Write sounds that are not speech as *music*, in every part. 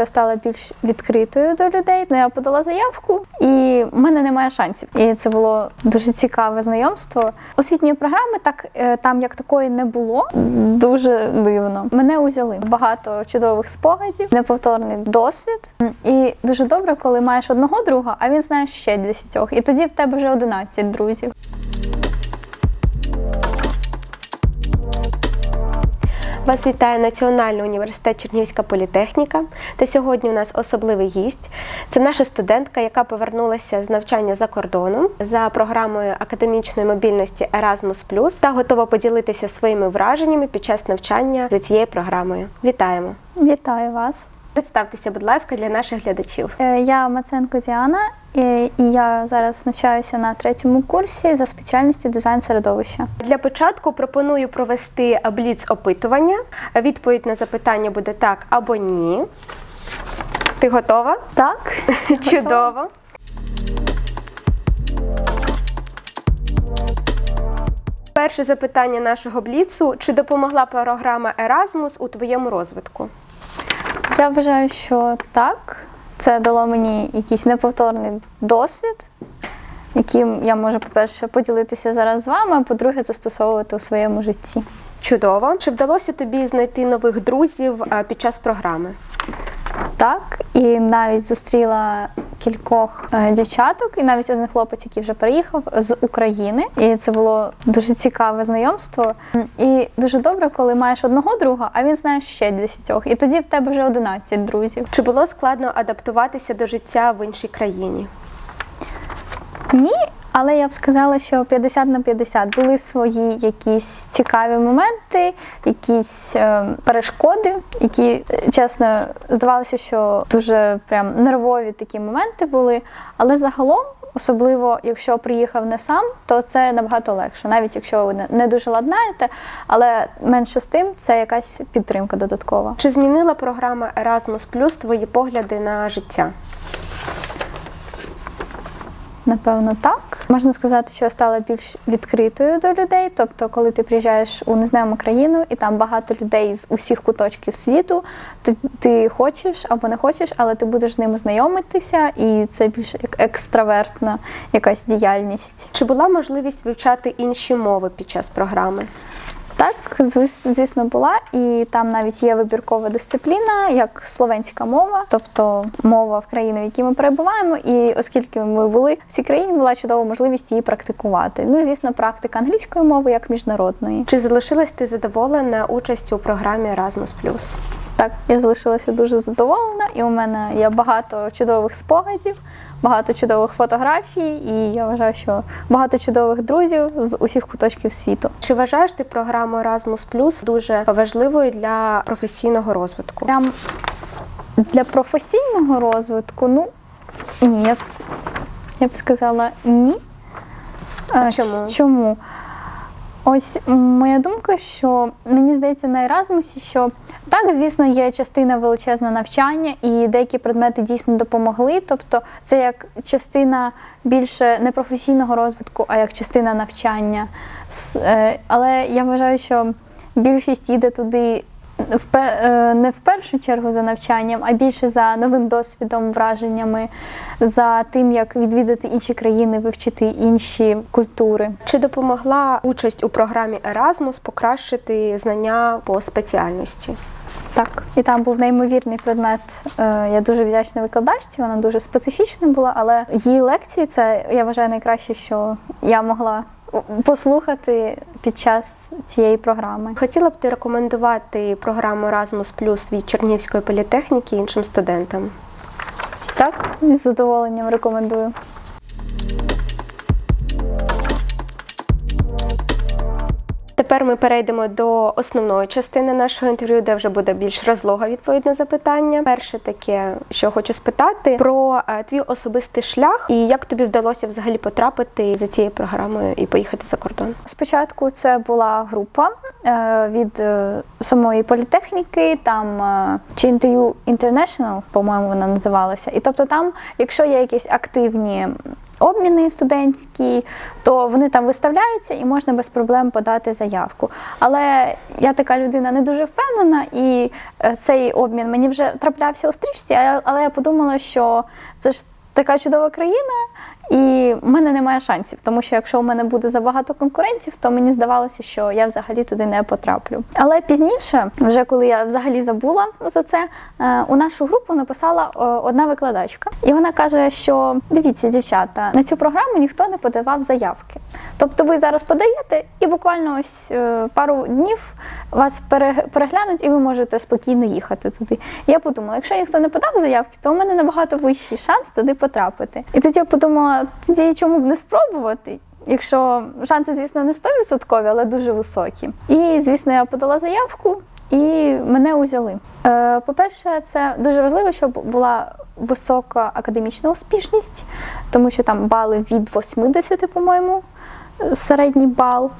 Я стала більш відкритою до людей. Ну, я подала заявку, і в мене немає шансів. І це було дуже цікаве знайомство. Освітньої програми так е, там як такої не було. Дуже дивно. Мене узяли багато чудових спогадів, неповторний досвід. І дуже добре, коли маєш одного друга, а він знає ще десятьох. І тоді в тебе вже 11 друзів. Вас вітає Національний університет Чернігівська політехніка. Та сьогодні у нас особливий гість. Це наша студентка, яка повернулася з навчання за кордоном за програмою академічної мобільності Erasmus+, та готова поділитися своїми враженнями під час навчання за цією програмою. Вітаємо! Вітаю вас! Представтеся, будь ласка, для наших глядачів. Е, Я Маценко Діана, і і я зараз навчаюся на третьому курсі за спеціальністю дизайн середовища. Для початку пропоную провести бліц опитування. Відповідь на запитання буде так або ні. Ти готова? Так, *laughs* Чудово. Перше запитання нашого бліцу: чи допомогла програма Erasmus у твоєму розвитку? Я вважаю, що так. Це дало мені якийсь неповторний досвід, яким я можу, по-перше, поділитися зараз з вами, а по-друге, застосовувати у своєму житті. Чудово. Чи вдалося тобі знайти нових друзів е, під час програми? Так, і навіть зустріла кількох е, дівчаток, і навіть один хлопець, який вже приїхав з України. І це було дуже цікаве знайомство. І дуже добре, коли маєш одного друга, а він знає ще десятьох. І тоді в тебе вже 11 друзів. Чи було складно адаптуватися до життя в іншій країні? Ні, але я б сказала, що 50 на 50 були свої якісь цікаві моменти, якісь е, перешкоди, які е, чесно здавалося, що дуже прям нервові такі моменти були. Але загалом, особливо якщо приїхав не сам, то це набагато легше, навіть якщо ви не- дуже ладнаєте, але менше з тим це якась підтримка додаткова. Чи змінила програма Erasmus твої погляди на життя? Напевно, так. Можна сказати, що я стала більш відкритою до людей. Тобто, коли ти приїжджаєш у незнайому країну, і там багато людей з усіх куточків світу, то ти хочеш або не хочеш, але ти будеш з ними знайомитися, і це більш як екстравертна якась діяльність. Чи була можливість вивчати інші мови під час програми? Так, звісно, була, і там навіть є вибіркова дисципліна, як словенська мова, тобто мова в країни, в якій ми перебуваємо. І оскільки ми були в цій країні, була чудова можливість її практикувати. Ну звісно, практика англійської мови як міжнародної. Чи залишилась ти задоволена участю у програмі Erasmus+. Так, я залишилася дуже задоволена, і у мене є багато чудових спогадів, багато чудових фотографій, і я вважаю, що багато чудових друзів з усіх куточків світу. Чи вважаєш ти програму Erasmus дуже важливою для професійного розвитку? Прям для професійного розвитку, ну ні, я б я б сказала ні. А Е, чому? Чому? Ось моя думка, що мені здається на Еразмусі, що так, звісно, є частина величезна навчання, і деякі предмети дійсно допомогли. Тобто це як частина більше не професійного розвитку, а як частина навчання. Е, Але я вважаю, що більшість їде туди не в першу чергу за навчанням, а більше за новим досвідом, враженнями, за тим, як відвідати інші країни, вивчити інші культури. Чи допомогла участь у програмі Erasmus покращити знання по спеціальності? Так, і там був неймовірний предмет. Е, Я дуже вдячна викладачці, вона дуже специфічна була, але її лекції це я вважаю найкраще, що я могла послухати під час цієї програми. Хотіла б ти рекомендувати програму Erasmus від Чернігівської політехніки іншим студентам? Так, з задоволенням рекомендую. Тепер ми перейдемо до основної частини нашого інтерв'ю, де вже буде більш розлога відповідь на запитання. Перше таке, що хочу спитати про е, твій особистий шлях і як тобі вдалося взагалі потрапити за цією програмою і поїхати за кордон. Спочатку це була група е, від е, самої політехніки, там чи інтерв'ю International, по-моєму, вона називалася. І тобто, там, якщо є якісь активні обміни студентські, то вони там виставляються і можна без проблем подати заявку. Але я така людина не дуже впевнена, і е, цей обмін мені вже траплявся у стрічці, але я подумала, що це ж така чудова країна, і в мене немає шансів, тому що якщо у мене буде забагато конкурентів, то мені здавалося, що я взагалі туди не потраплю. Але пізніше, вже коли я взагалі забула за це, е, у нашу групу написала е, одна викладачка, і вона каже, що дивіться, дівчата, на цю програму ніхто не подавав заявки. Тобто ви зараз подаєте, і буквально ось е, пару днів вас переглянуть, і ви можете спокійно їхати туди. Я подумала, якщо ніхто не подав заявки, то у мене набагато вищий шанс туди потрапити. І тоді я подумала, тоді чому б не спробувати? Якщо шанси, звісно, не 100%, але дуже високі. І, звісно, я подала заявку і мене узяли. Е, По-перше, це дуже важливо, щоб була висока академічна успішність, тому що там бали від 80, по-моєму, середній бал.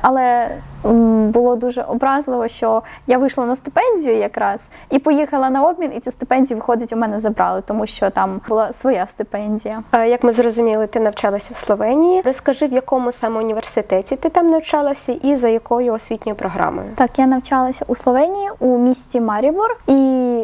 Але було дуже образливо, що я вийшла на стипендію якраз і поїхала на обмін, і цю стипендію, виходить, у мене забрали, тому що там була своя стипендія. Як ми зрозуміли, ти навчалася в Словенії. Розкажи, в якому саме університеті ти там навчалася і за якою освітньою програмою? Так, я навчалася у Словенії у місті Марібор, і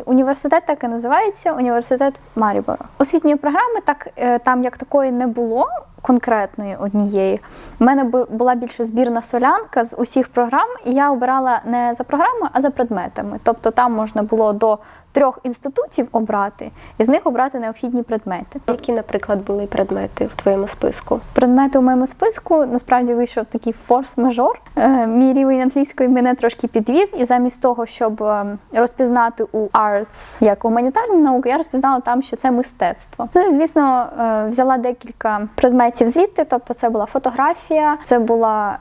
університет так і називається університет Марібора. Освітньої програми так е, там як такої не було. Конкретної однієї У мене бу- була більше збірна солянка з усіх програм, і я обирала не за програмою, а за предметами. Тобто там можна було до трьох інститутів обрати, і з них обрати необхідні предмети. Які, наприклад, були предмети в твоєму списку? Предмети у моєму списку насправді вийшов такий форс-мажор. Е, Мій рівень англійської мене трошки підвів, і замість того, щоб е, розпізнати у arts як гуманітарні науки, я розпізнала там, що це мистецтво. Ну і звісно, е, взяла декілька предметів звідти. Тобто, це була фотографія, це була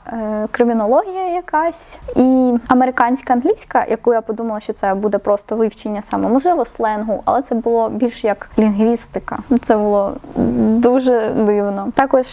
кримінологія якась і американська англійська, яку я подумала, що це буде просто вивчення саме можливо сленгу, але це було більш як лінгвістика. Це було дуже дивно. Також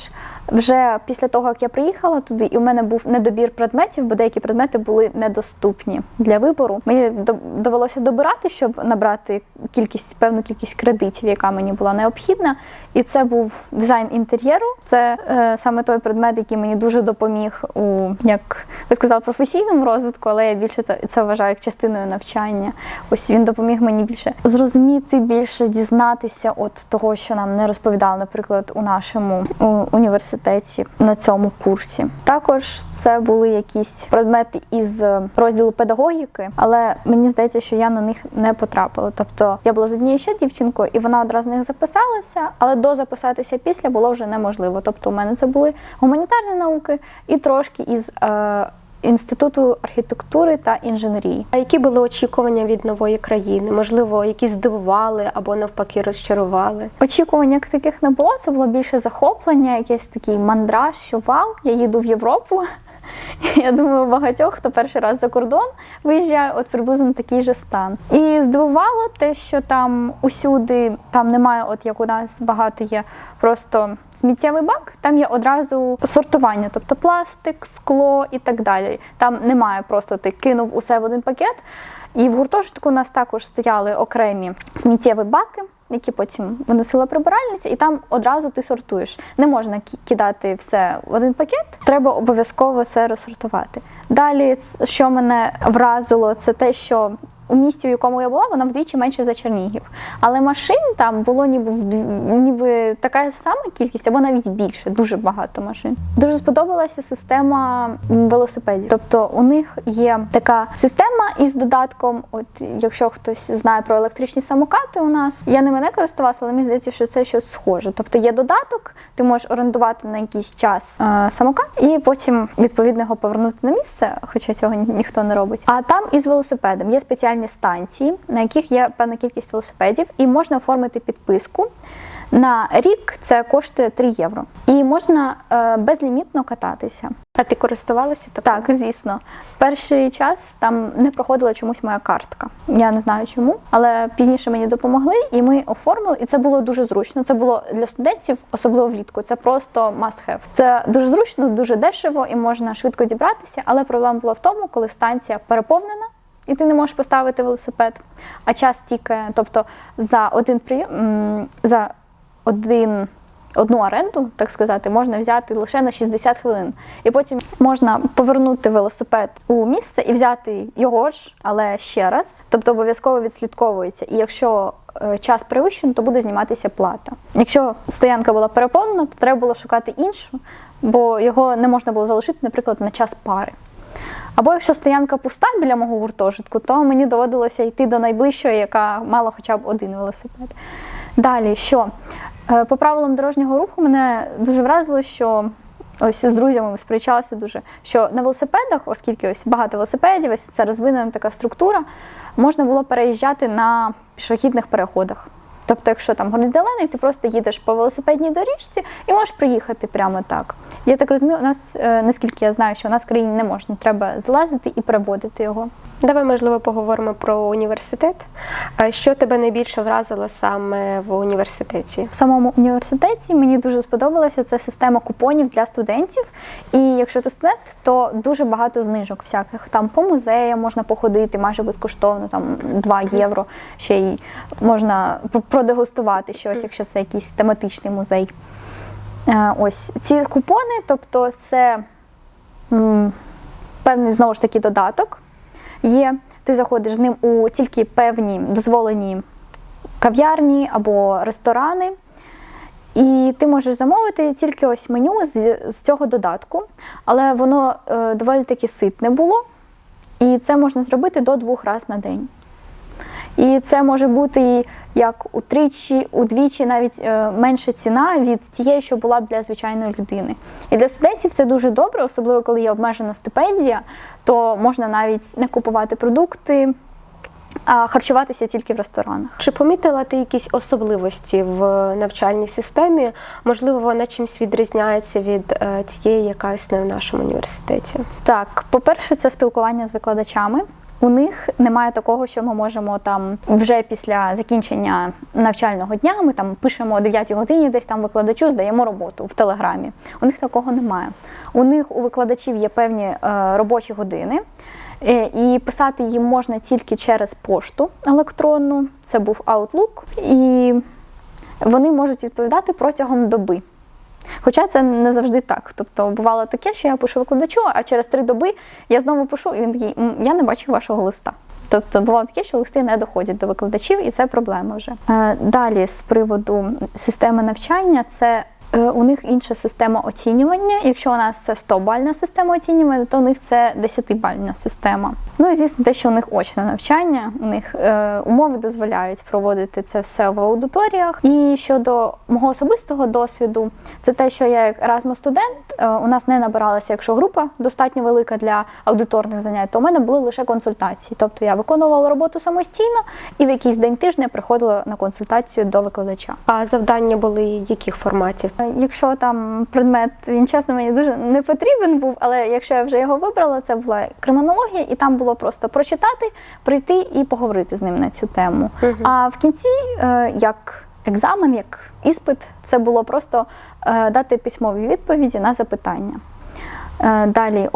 вже після того, як я приїхала туди, і у мене був недобір предметів, бо деякі предмети були недоступні для вибору. Мені довелося добирати, щоб набрати кількість певну кількість кредитів, яка мені була необхідна. І це був дизайн інтер'єру. Це е, саме той предмет, який мені дуже допоміг у як ви сказали, професійному розвитку, але я більше це вважаю як частиною навчання. Ось він допоміг мені більше зрозуміти, більше дізнатися от того, що нам не розповідали, наприклад, у нашому університеті на цьому курсі. Також це були якісь предмети із розділу педагогіки, але мені здається, що я на них не потрапила. Тобто я була з однією ще дівчинкою, і вона одразу на них записалася, але дозаписатися після було вже неможливо. Тобто, у мене це були гуманітарні науки і трошки із е, інституту архітектури та інженерії. А які були очікування від нової країни? Можливо, які здивували або навпаки розчарували? Очікувань як таких не було. Це було більше захоплення, якийсь такий мандраж, що вау, я їду в Європу. Я думаю, багатьох, хто перший раз за кордон виїжджає, от приблизно такий же стан. І здивувало те, що там усюди там немає, от як у нас багато є просто сміттєвий бак, там є одразу сортування, тобто пластик, скло і так далі. Там немає просто ти кинув усе в один пакет. І в гуртожитку у нас також стояли окремі сміттєві баки які потім виносила прибиральниця, і там одразу ти сортуєш. Не можна ки- кидати все в один пакет, треба обов'язково все розсортувати. Далі, що мене вразило, це те, що у місті, в якому я була, вона вдвічі менше за Чернігів. Але машин там було ніби ніби така сама кількість, або навіть більше, дуже багато машин. Дуже сподобалася система велосипедів. Тобто у них є така система із додатком. От якщо хтось знає про електричні самокати, у нас я не користувалася, але мені здається, що це щось схоже. Тобто є додаток, ти можеш орендувати на якийсь час е, самокат і потім відповідно його повернути на місце, хоча цього ніхто не робить. А там із велосипедом є спеціальні станції, на яких є певна кількість велосипедів, і можна оформити підписку. На рік це коштує 3 євро. І можна е, безлімітно кататися. А ти користувалася такою? Так, звісно. Перший час там не проходила чомусь моя картка. Я не знаю чому, але пізніше мені допомогли, і ми оформили. І це було дуже зручно. Це було для студентів, особливо влітку. Це просто must have. Це дуже зручно, дуже дешево і можна швидко дібратися. Але проблема була в тому, коли станція переповнена. І ти не можеш поставити велосипед, а час тільки, тобто за один прийом за один одну оренду, так сказати, можна взяти лише на 60 хвилин. І потім можна повернути велосипед у місце і взяти його ж, але ще раз. Тобто обов'язково відслідковується. І якщо е, час перевищено, то буде зніматися плата. Якщо стоянка була переповнена, то треба було шукати іншу, бо його не можна було залишити, наприклад, на час пари. Або якщо стоянка пуста біля мого гуртожитку, то мені доводилося йти до найближчої, яка мала хоча б один велосипед. Далі, що Е, по правилам дорожнього руху мене дуже вразило, що ось з друзями ми сперечалися дуже, що на велосипедах, оскільки ось багато велосипедів, ось це розвинена така структура, можна було переїжджати на пішохідних переходах. Тобто, якщо там зелений, ти просто їдеш по велосипедній доріжці і можеш приїхати прямо так. Я так розумію, у нас, е, наскільки я знаю, що у нас в країні не можна, треба злазити і переводити його. Давай, можливо, поговоримо про університет. Що тебе найбільше вразило саме в університеті? В самому університеті мені дуже сподобалася ця система купонів для студентів. І якщо ти студент, то дуже багато знижок всяких. Там по музеям можна походити майже безкоштовно, там 2 євро. Ще й можна продегустувати щось, якщо це якийсь тематичний музей. Е, Ось ці купони, тобто це певний знову ж таки додаток є. Ти заходиш з ним у тільки певні дозволені кав'ярні або ресторани. І ти можеш замовити тільки ось меню з, з цього додатку, але воно е, доволі таки ситне було, і це можна зробити до двох разів на день. І це може бути як утричі, удвічі, навіть е, менша ціна від тієї, що була б для звичайної людини. І для студентів це дуже добре, особливо коли є обмежена стипендія, то можна навіть не купувати продукти, а харчуватися тільки в ресторанах. Чи помітила ти якісь особливості в навчальній системі? Можливо, вона чимось відрізняється від е, тієї, яка існує в нашому університеті? Так, по-перше, це спілкування з викладачами. У них немає такого, що ми можемо там вже після закінчення навчального дня. Ми там пишемо о 9 годині, десь там викладачу здаємо роботу в телеграмі. У них такого немає. У них у викладачів є певні е, робочі години, е, і писати їм можна тільки через пошту електронну. Це був Outlook, і вони можуть відповідати протягом доби. Хоча це не завжди так. Тобто бувало таке, що я пишу викладачу, а через три доби я знову пишу, і він такий, я не бачив вашого листа. Тобто бувало таке, що листи не доходять до викладачів, і це проблема вже. Е, Далі, з приводу системи навчання, це у них інша система оцінювання. Якщо у нас це 100-бальна система оцінювання, то у них це 10-бальна система. Ну і звісно, те, що у них очне навчання, у них е, умови дозволяють проводити це все в аудиторіях. І щодо мого особистого досвіду, це те, що я як Erasmus студент е, у нас не набиралася, якщо група достатньо велика для аудиторних занять, то у мене були лише консультації. Тобто я виконувала роботу самостійно і в якийсь день тижня приходила на консультацію до викладача. А завдання були яких форматів? Е, Якщо там предмет, він чесно мені дуже не потрібен був, але якщо я вже його вибрала, це була кримінологія, і там було просто прочитати, прийти і поговорити з ним на цю тему. А в кінці, е, як екзамен, як іспит, це було просто е, дати письмові відповіді на запитання. Е, Далі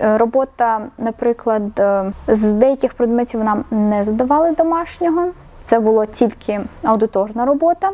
е, робота, наприклад, з деяких предметів нам не задавали домашнього. Це було тільки аудиторна робота.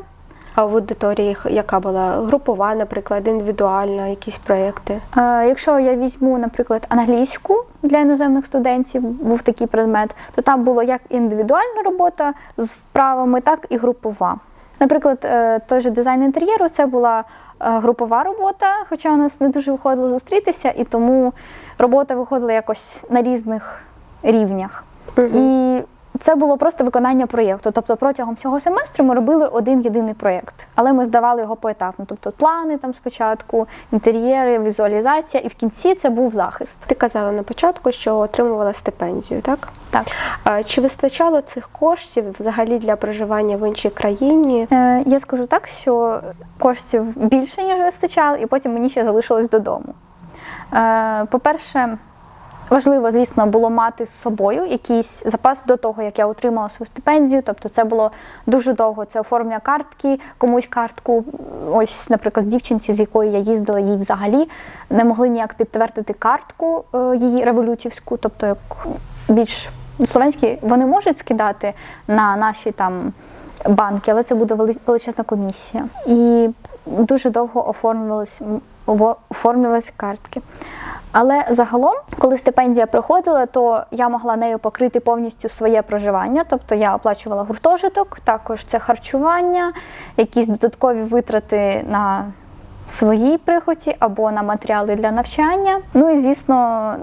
А в аудиторії яка була групова, наприклад, індивідуальна, якісь проєкти? Якщо я візьму, наприклад, англійську для іноземних студентів, був такий предмет, то там було як індивідуальна робота з вправами, так і групова. Наприклад, е, той же дизайн інтер'єру це була е, групова робота, хоча у нас не дуже виходило зустрітися, і тому робота виходила якось на різних рівнях. І це було просто виконання проєкту. Тобто протягом всього семестру ми робили один єдиний проєкт, але ми здавали його поетапно. Тобто плани там спочатку, інтер'єри, візуалізація, і в кінці це був захист. Ти казала на початку, що отримувала стипендію, так? Так. Чи вистачало цих коштів взагалі для проживання в іншій країні? Е, я скажу так, що коштів більше, ніж вистачало, і потім мені ще залишилось додому. Е, по-перше, важливо, звісно, було мати з собою якийсь запас до того, як я отримала свою стипендію. Тобто це було дуже довго. Це оформлення картки, комусь картку. Ось, наприклад, дівчинці, з якою я їздила, їй взагалі не могли ніяк підтвердити картку е, її револютівську, тобто як більш словенські, вони можуть скидати на наші там банки, але це буде величезна комісія. І дуже довго оформлювались, оформлювались картки. Але загалом, коли стипендія приходила, то я могла нею покрити повністю своє проживання. Тобто я оплачувала гуртожиток, також це харчування, якісь додаткові витрати на своїй прихоті або на матеріали для навчання. Ну і звісно,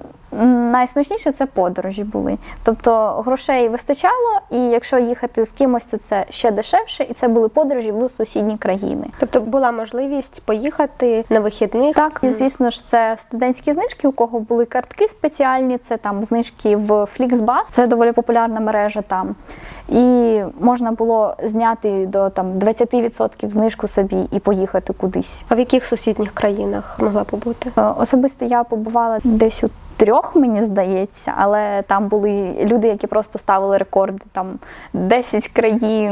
найсмачніше це подорожі були. Тобто грошей вистачало, і якщо їхати з кимось, то це ще дешевше, і це були подорожі в сусідні країни. Тобто була можливість поїхати на вихідних. Так, і звісно ж, це студентські знижки, у кого були картки спеціальні, це там знижки в Flixbus, це доволі популярна мережа там. І можна було зняти до там 20% знижку собі і поїхати кудись. А в яких сусідніх країнах могла побути? Е, Особисто я побувала десь у трьох, мені здається, але там були люди, які просто ставили рекорди там 10 країн,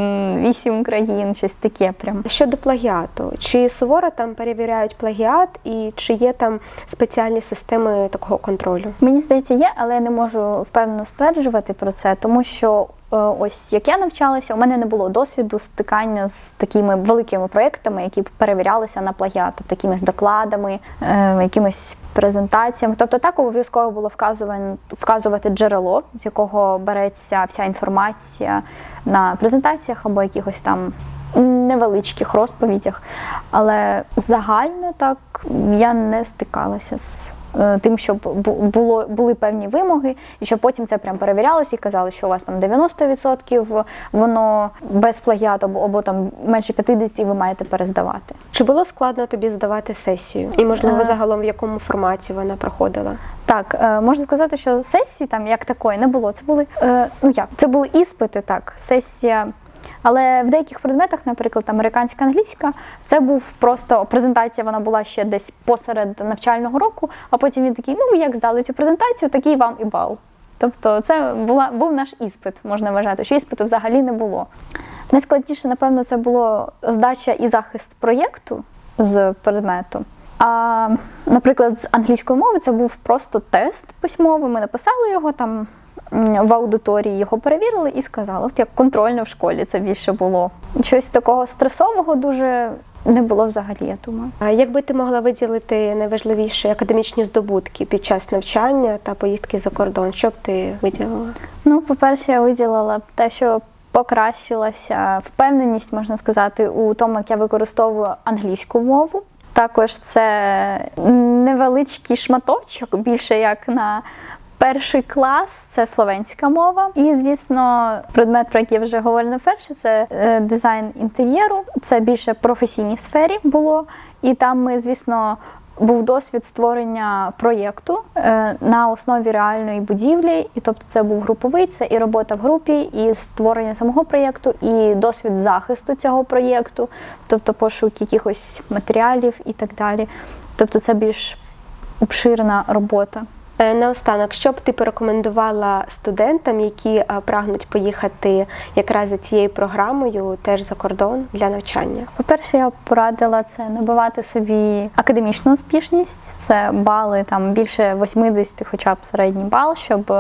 8 країн, щось таке прям. Щодо плагіату, чи суворо там перевіряють плагіат, і чи є там спеціальні системи такого контролю? Мені здається, є, але я не можу впевнено стверджувати про це, тому що ось як я навчалася, у мене не було досвіду стикання з такими великими проектами, які перевірялися на плагіат, тобто якимись докладами, е, якимись презентаціями. Тобто так обов'язково було вказувати, джерело, з якого береться вся інформація на презентаціях або якихось там невеличких розповідях. Але загально так я не стикалася з е, тим, щоб бу- було, були певні вимоги, і щоб потім це прям перевірялося і казали, що у вас там 90% воно без плагіату, або, або там менше 50% і ви маєте перездавати. Чи було складно тобі здавати сесію? І можливо, Е. загалом в якому форматі вона проходила? Так, е, можна сказати, що сесії там як такої не було. Це були е, ну як це були іспити, так, сесія. Але в деяких предметах, наприклад, американська англійська, це був просто презентація. Вона була ще десь посеред навчального року. А потім він такий: ну ви як здали цю презентацію, такий вам і бал. Тобто, це була був наш іспит, можна вважати, що іспиту взагалі не було. Найскладніше, напевно, це було здача і захист проєкту з предмету. А, наприклад, з англійської мови це був просто тест письмовий. Ми написали його там в аудиторії, його перевірили і сказали, от як контрольно в школі це більше було. Щось такого стресового дуже не було взагалі, я думаю. А як би ти могла виділити найважливіші академічні здобутки під час навчання та поїздки за кордон? Що б ти виділила? Ну, по-перше, я виділила те, що покращилася впевненість, можна сказати, у тому, як я використовую англійську мову. Також це невеличкий шматочок, більше як на перший клас, це словенська мова. І, звісно, предмет, про який я вже говорила перше, це е, дизайн інтер'єру. Це більше професійній сфері було. І там ми, звісно, був досвід створення проєкту е, на основі реальної будівлі, і тобто це був груповий, це і робота в групі, і створення самого проєкту, і досвід захисту цього проєкту, тобто пошук якихось матеріалів і так далі. Тобто це більш обширна робота. Е, Наостанок, що б ти порекомендувала студентам, які е, прагнуть поїхати якраз за цією програмою, теж за кордон для навчання? По-перше, я порадила це набивати собі академічну успішність. Це бали там більше 80, хоча б середній бал, щоб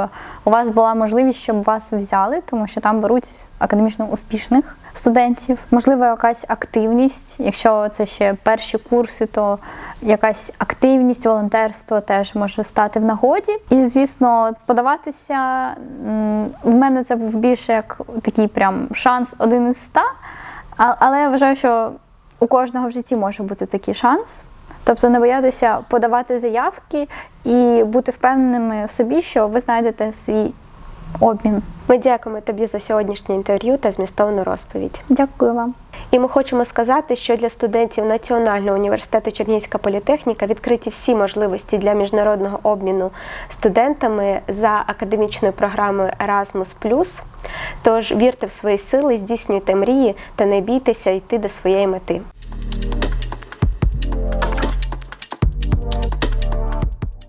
у вас була можливість, щоб вас взяли, тому що там беруть академічно успішних студентів. Можливо, якась активність. Якщо це ще перші курси, то якась активність, волонтерство теж може стати в нагоді. І, звісно, подаватися в мене це був більше як такий прям шанс один із ста. Але я вважаю, що у кожного в житті може бути такий шанс. Тобто не боятися подавати заявки і бути впевненими в собі, що ви знайдете свій обмін. Ми дякуємо тобі за сьогоднішнє інтерв'ю та змістовну розповідь. Дякую вам. І ми хочемо сказати, що для студентів Національного університету Чернігівська політехніка відкриті всі можливості для міжнародного обміну студентами за академічною програмою Erasmus+. Тож вірте в свої сили, здійснюйте мрії та не бійтеся йти до своєї мети.